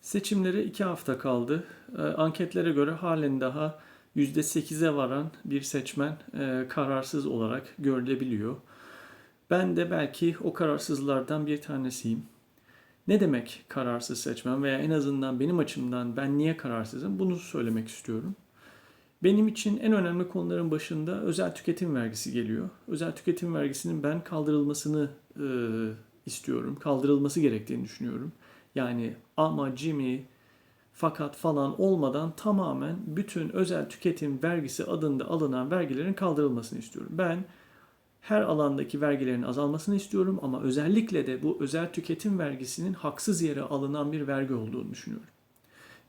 Seçimlere iki hafta kaldı. Ee, Anketlere göre halen daha %8'e varan bir seçmen e, kararsız olarak görülebiliyor. Ben de belki o kararsızlardan bir tanesiyim. Ne demek kararsız seçmen veya en azından benim açımdan ben niye kararsızım bunu söylemek istiyorum. Benim için en önemli konuların başında özel tüketim vergisi geliyor. Özel tüketim vergisinin ben kaldırılmasını e, istiyorum. Kaldırılması gerektiğini düşünüyorum. Yani ama Jimmy fakat falan olmadan tamamen bütün özel tüketim vergisi adında alınan vergilerin kaldırılmasını istiyorum. Ben her alandaki vergilerin azalmasını istiyorum ama özellikle de bu özel tüketim vergisinin haksız yere alınan bir vergi olduğunu düşünüyorum.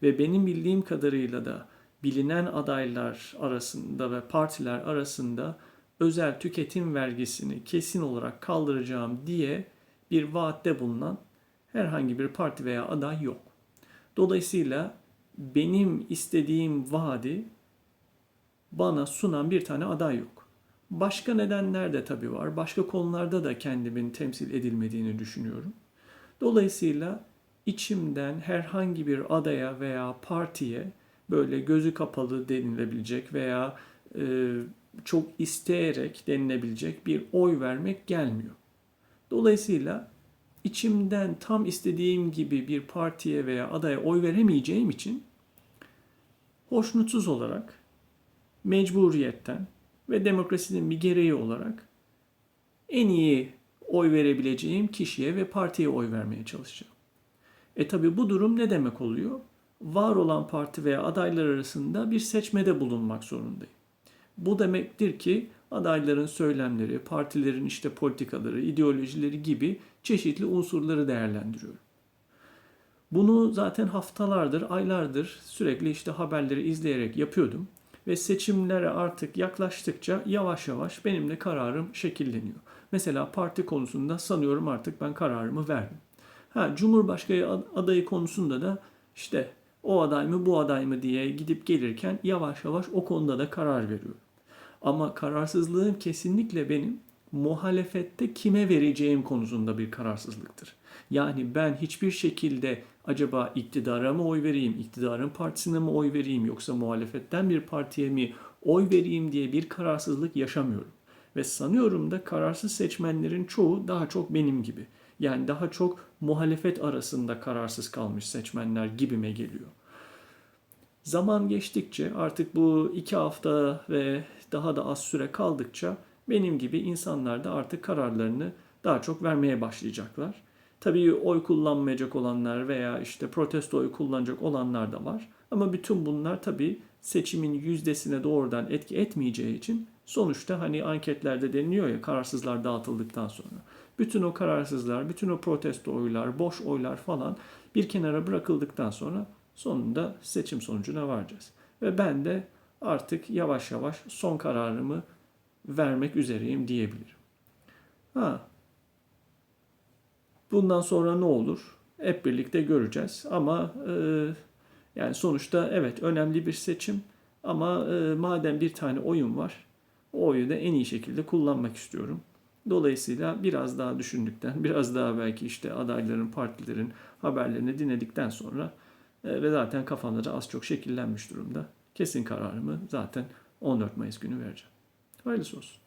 Ve benim bildiğim kadarıyla da bilinen adaylar arasında ve partiler arasında özel tüketim vergisini kesin olarak kaldıracağım diye bir vaatte bulunan herhangi bir parti veya aday yok. Dolayısıyla benim istediğim vaadi bana sunan bir tane aday yok. Başka nedenler de tabii var. Başka konularda da kendimin temsil edilmediğini düşünüyorum. Dolayısıyla içimden herhangi bir adaya veya partiye böyle gözü kapalı denilebilecek veya e, çok isteyerek denilebilecek bir oy vermek gelmiyor. Dolayısıyla içimden tam istediğim gibi bir partiye veya adaya oy veremeyeceğim için hoşnutsuz olarak mecburiyetten ve demokrasinin bir gereği olarak en iyi oy verebileceğim kişiye ve partiye oy vermeye çalışacağım. E tabi bu durum ne demek oluyor? Var olan parti veya adaylar arasında bir seçmede bulunmak zorundayım. Bu demektir ki adayların söylemleri, partilerin işte politikaları, ideolojileri gibi çeşitli unsurları değerlendiriyorum. Bunu zaten haftalardır, aylardır sürekli işte haberleri izleyerek yapıyordum ve seçimlere artık yaklaştıkça yavaş yavaş benim de kararım şekilleniyor. Mesela parti konusunda sanıyorum artık ben kararımı verdim. Ha Cumhurbaşkanı adayı konusunda da işte o aday mı bu aday mı diye gidip gelirken yavaş yavaş o konuda da karar veriyorum. Ama kararsızlığım kesinlikle benim muhalefette kime vereceğim konusunda bir kararsızlıktır. Yani ben hiçbir şekilde acaba iktidara mı oy vereyim, iktidarın partisine mi oy vereyim yoksa muhalefetten bir partiye mi oy vereyim diye bir kararsızlık yaşamıyorum. Ve sanıyorum da kararsız seçmenlerin çoğu daha çok benim gibi. Yani daha çok muhalefet arasında kararsız kalmış seçmenler gibime geliyor. Zaman geçtikçe artık bu iki hafta ve daha da az süre kaldıkça benim gibi insanlar da artık kararlarını daha çok vermeye başlayacaklar. Tabii oy kullanmayacak olanlar veya işte protesto oy kullanacak olanlar da var. Ama bütün bunlar tabii seçimin yüzdesine doğrudan etki etmeyeceği için sonuçta hani anketlerde deniliyor ya kararsızlar dağıtıldıktan sonra. Bütün o kararsızlar, bütün o protesto oylar, boş oylar falan bir kenara bırakıldıktan sonra sonunda seçim sonucuna varacağız. Ve ben de artık yavaş yavaş son kararımı vermek üzereyim diyebilirim. Ha. Bundan sonra ne olur? Hep birlikte göreceğiz. Ama e, yani sonuçta evet önemli bir seçim. Ama e, madem bir tane oyun var, o oyu da en iyi şekilde kullanmak istiyorum. Dolayısıyla biraz daha düşündükten, biraz daha belki işte adayların, partilerin haberlerini dinledikten sonra e, ve zaten kafamda da az çok şekillenmiş durumda. Kesin kararımı zaten 14 Mayıs günü vereceğim. Hayırlısı olsun.